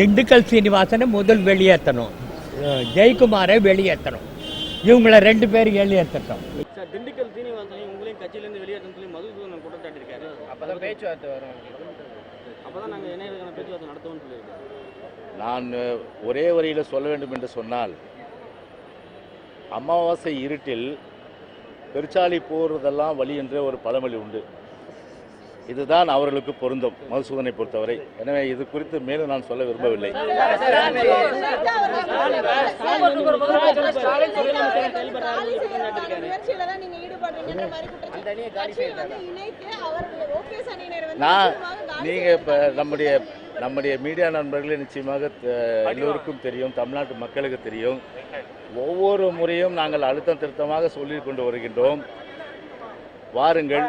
திண்டுக்கல் சீனிவாசனை முதல் வெளியேற்றணும். ஜெயக்குமாரை வெளியேற்றணும். இவங்கள ரெண்டு பேரும் வெளியேற்றட்டும் திண்டுக்கல் சீனிவாசனையும் உங்களையும் கட்சியிலேருந்து வெளியேற்றணும் சொல்லி மதுசூதனன் குற்றச்சாட்டிருக்காரு அப்பதான் பேச்சுவார்த்தை வரும். அப்பதான் நாங்கள் பேச்சுவார்த்தை நடத்துவோம்னு நான் ஒரே வரியில் சொல்ல வேண்டும் என்று சொன்னால் அமாவாசை இருட்டில் பெருச்சாளி போகிறதெல்லாம் வழி என்ற ஒரு பழமொழி உண்டு. இதுதான் அவர்களுக்கு பொருந்தும் மதுசூதனை பொறுத்தவரை. எனவே இது குறித்து மேலும் நான் சொல்ல விரும்பவில்லை. நான் நீங்கள் இப்போ நம்முடைய நம்முடைய மீடியா நண்பர்களே நிச்சயமாக எல்லோருக்கும் தெரியும் தமிழ்நாட்டு மக்களுக்கு தெரியும். ஒவ்வொரு முறையும் நாங்கள் அழுத்தம் திருத்தமாக சொல்லிக் கொண்டு வருகின்றோம். வாருங்கள்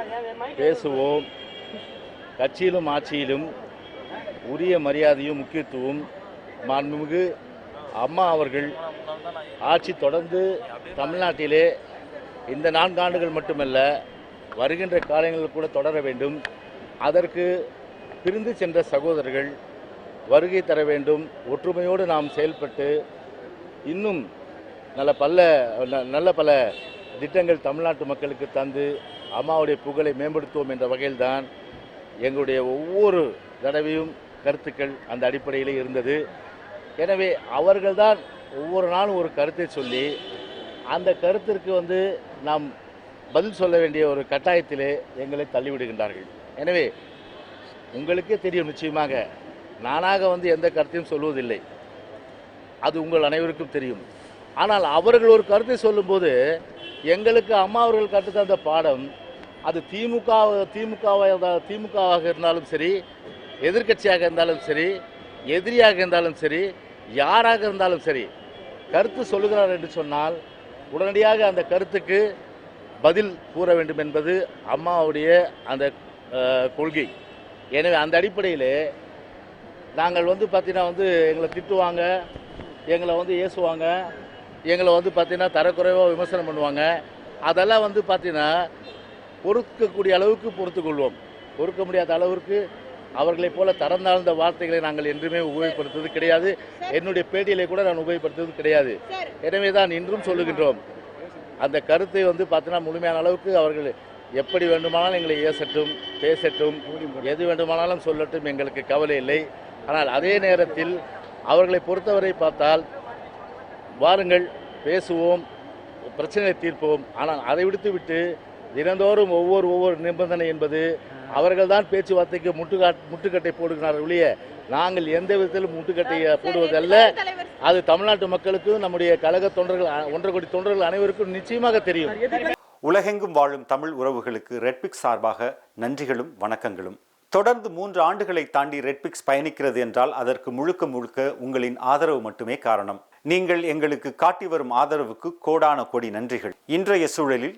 பேசுவோம். கட்சியிலும் ஆட்சியிலும் உரிய மரியாதையும் முக்கியத்துவம் மாண்புமிகு அம்மா அவர்கள் ஆட்சி தொடர்ந்து தமிழ்நாட்டிலே இந்த நான்காண்டுகள் மட்டுமல்ல வருகின்ற காலங்களில் கூட தொடர வேண்டும். அதற்கு பிரிந்து சென்ற சகோதரர்கள் வருகை தர வேண்டும். ஒற்றுமையோடு நாம் செயல்பட்டு இன்னும் நல்ல பல ந- நல்ல பல திட்டங்கள் தமிழ்நாட்டு மக்களுக்கு தந்து அம்மாவுடைய புகழை மேம்படுத்துவோம் என்ற வகையில்தான் எங்களுடைய ஒவ்வொரு தடவையும் கருத்துக்கள் அந்த அடிப்படையிலே இருந்தது. எனவே அவர்கள்தான் ஒவ்வொரு நாளும் ஒரு கருத்தை சொல்லி அந்த கருத்திற்கு வந்து நாம் பதில் சொல்ல வேண்டிய ஒரு கட்டாயத்திலே எங்களை தள்ளிவிடுகின்றார்கள். எனவே உங்களுக்கே தெரியும் நிச்சயமாக நானாக வந்து எந்த கருத்தையும் சொல்வதில்லை. அது உங்கள் அனைவருக்கும் தெரியும். ஆனால் அவர்கள் ஒரு கருத்தை சொல்லும்போது எங்களுக்கு அம்மா அவர்கள் கற்றுத்தந்த பாடம் அது திமுக திமுகவாக திமுகவாக இருந்தாலும் சரி எதிர்க்கட்சியாக இருந்தாலும் சரி எதிரியாக இருந்தாலும் சரி யாராக இருந்தாலும் சரி கருத்து சொல்லுகிறார் என்று சொன்னால் உடனடியாக அந்த கருத்துக்கு பதில் கூற வேண்டும் என்பது அம்மாவுடைய அந்த கொள்கை. எனவே அந்த அடிப்படையில் நாங்கள் வந்து பார்த்தீங்கன்னா வந்து எங்களை திட்டுவாங்க எங்களை வந்து ஏசுவாங்க எங்களை வந்து பார்த்தீங்கன்னா தரக்குறைவாக விமர்சனம் பண்ணுவாங்க. அதெல்லாம் வந்து பார்த்தீங்கன்னா பொறுக்கக்கூடிய அளவுக்கு பொறுத்துக்கொள்வோம். பொறுக்க முடியாத அளவிற்கு அவர்களைப் போல தரம் தாழ்ந்த வார்த்தைகளை நாங்கள் என்றுமே உபயோகப்படுத்துவது கிடையாது. என்னுடைய பேட்டியிலே கூட நான் உபயோகப்படுத்துவது கிடையாது. எனவே தான் இன்றும் சொல்லுகின்றோம். அந்த கருத்தை வந்து பார்த்தீங்கன்னா முழுமையான அளவுக்கு அவர்கள் எப்படி வேண்டுமானாலும் எங்களை ஏசட்டும் பேசட்டும் எது வேண்டுமானாலும் சொல்லட்டும் எங்களுக்கு கவலை இல்லை. ஆனால் அதே நேரத்தில் அவர்களை பொறுத்தவரை பார்த்தால் வாருங்கள் பேசுவோம் பிரச்சனையை தீர்ப்போம். ஆனால் அதை விடுத்து விட்டு தினந்தோறும் ஒவ்வொரு ஒவ்வொரு நிபந்தனை என்பது அவர்கள்தான் பேச்சுவார்த்தைக்கு முட்டுக்காட் முட்டுக்கட்டை போடுகிறார்கள் ஒழிய நாங்கள் எந்த விதத்திலும் முட்டுக்கட்டை போடுவதல்ல. அது தமிழ்நாட்டு மக்களுக்கும் நம்முடைய கழக தொண்டர்கள் ஒன்றரை கோடி தொண்டர்கள் அனைவருக்கும் நிச்சயமாக தெரியும். உலகெங்கும் வாழும் தமிழ் உறவுகளுக்கு ரெட்பிக்ஸ் சார்பாக நன்றிகளும் வணக்கங்களும். தொடர்ந்து மூன்று ஆண்டுகளை தாண்டி ரெட்பிக்ஸ் பயணிக்கிறது என்றால் அதற்கு முழுக்க முழுக்க உங்களின் ஆதரவு மட்டுமே காரணம். நீங்கள் எங்களுக்கு காட்டி வரும் ஆதரவுக்கு கோடான கோடி நன்றிகள். இன்றைய சூழலில்